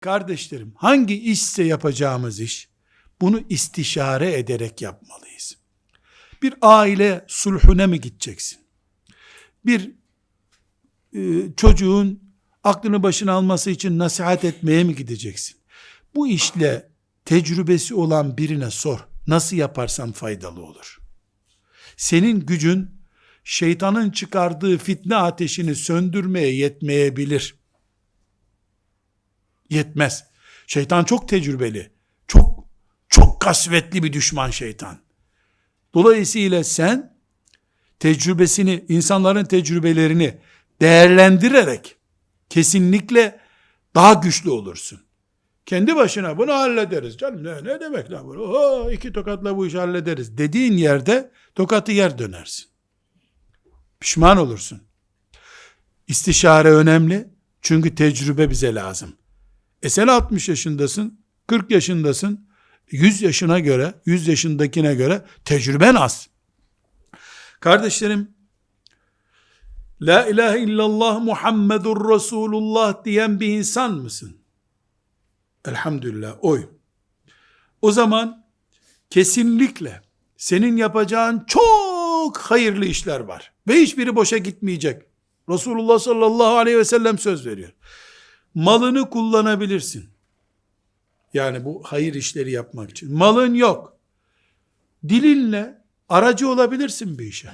Kardeşlerim, hangi işse yapacağımız iş, bunu istişare ederek yapmalıyız. Bir aile sulhüne mi gideceksin? Bir e, çocuğun aklını başına alması için nasihat etmeye mi gideceksin? Bu işle tecrübesi olan birine sor. Nasıl yaparsan faydalı olur. Senin gücün şeytanın çıkardığı fitne ateşini söndürmeye yetmeyebilir. Yetmez. Şeytan çok tecrübeli. Çok çok kasvetli bir düşman şeytan. Dolayısıyla sen tecrübesini, insanların tecrübelerini değerlendirerek kesinlikle daha güçlü olursun. Kendi başına bunu hallederiz. Canım ne, ne demek lan bunu? Oho, iki tokatla bu işi hallederiz. Dediğin yerde tokatı yer dönersin. Pişman olursun. İstişare önemli. Çünkü tecrübe bize lazım. E sen 60 yaşındasın, 40 yaşındasın, 100 yaşına göre, 100 yaşındakine göre tecrüben az. Kardeşlerim, La ilahe illallah Muhammedur Resulullah diyen bir insan mısın? Elhamdülillah oy. O zaman kesinlikle senin yapacağın çok hayırlı işler var. Ve hiçbiri boşa gitmeyecek. Resulullah sallallahu aleyhi ve sellem söz veriyor. Malını kullanabilirsin. Yani bu hayır işleri yapmak için. Malın yok. Dilinle aracı olabilirsin bir işe.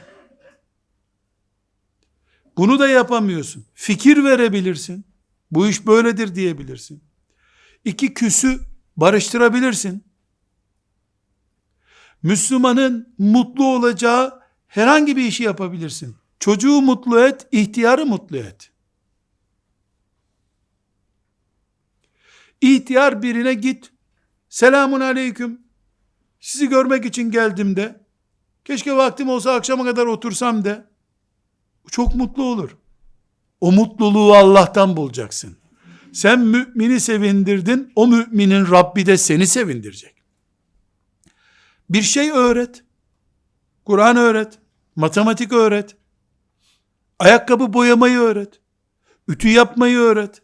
Bunu da yapamıyorsun. Fikir verebilirsin. Bu iş böyledir diyebilirsin. İki küsü barıştırabilirsin. Müslümanın mutlu olacağı herhangi bir işi yapabilirsin. Çocuğu mutlu et, ihtiyarı mutlu et. İhtiyar birine git. Selamun aleyküm. Sizi görmek için geldim de. Keşke vaktim olsa akşama kadar otursam de. Çok mutlu olur. O mutluluğu Allah'tan bulacaksın. Sen mümini sevindirdin, o müminin Rabbi de seni sevindirecek. Bir şey öğret. Kur'an öğret. Matematik öğret. Ayakkabı boyamayı öğret. Ütü yapmayı öğret.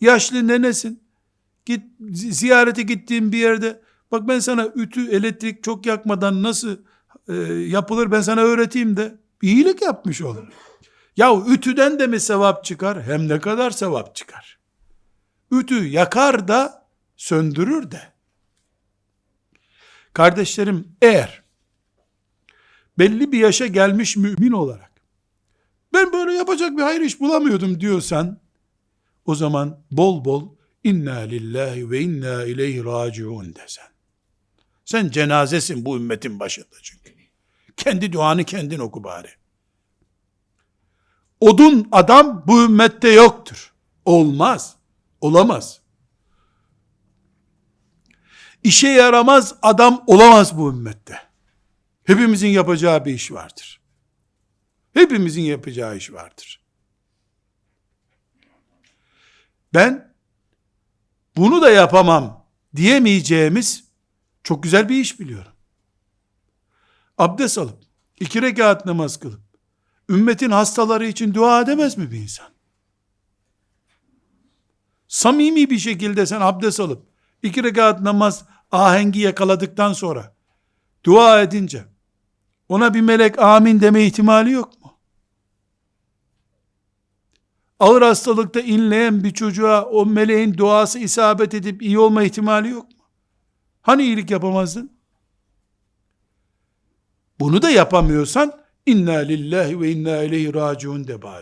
Yaşlı nenesin. Git ziyarete gittiğin bir yerde bak ben sana ütü, elektrik çok yakmadan nasıl e, yapılır ben sana öğreteyim de iyilik yapmış olur. Ya ütüden de mi sevap çıkar? Hem ne kadar sevap çıkar. Ütü yakar da söndürür de. Kardeşlerim eğer belli bir yaşa gelmiş mümin olarak ben böyle yapacak bir hayır iş bulamıyordum diyorsan o zaman bol bol inna lillahi ve inna ileyhi raciun desen. Sen cenazesin bu ümmetin başında çünkü. Kendi duanı kendin oku bari. Odun adam bu ümmette yoktur. Olmaz. Olamaz. İşe yaramaz adam olamaz bu ümmette. Hepimizin yapacağı bir iş vardır. Hepimizin yapacağı iş vardır. Ben bunu da yapamam diyemeyeceğimiz çok güzel bir iş biliyorum. Abdest alıp, iki rekat namaz kılıp, ümmetin hastaları için dua edemez mi bir insan? Samimi bir şekilde sen abdest alıp, iki rekat namaz ahengi yakaladıktan sonra, dua edince, ona bir melek amin deme ihtimali yok mu? Ağır hastalıkta inleyen bir çocuğa o meleğin duası isabet edip iyi olma ihtimali yok mu? Hani iyilik yapamazdın? Bunu da yapamıyorsan inna lillahi ve inna ileyhi raciun de bari.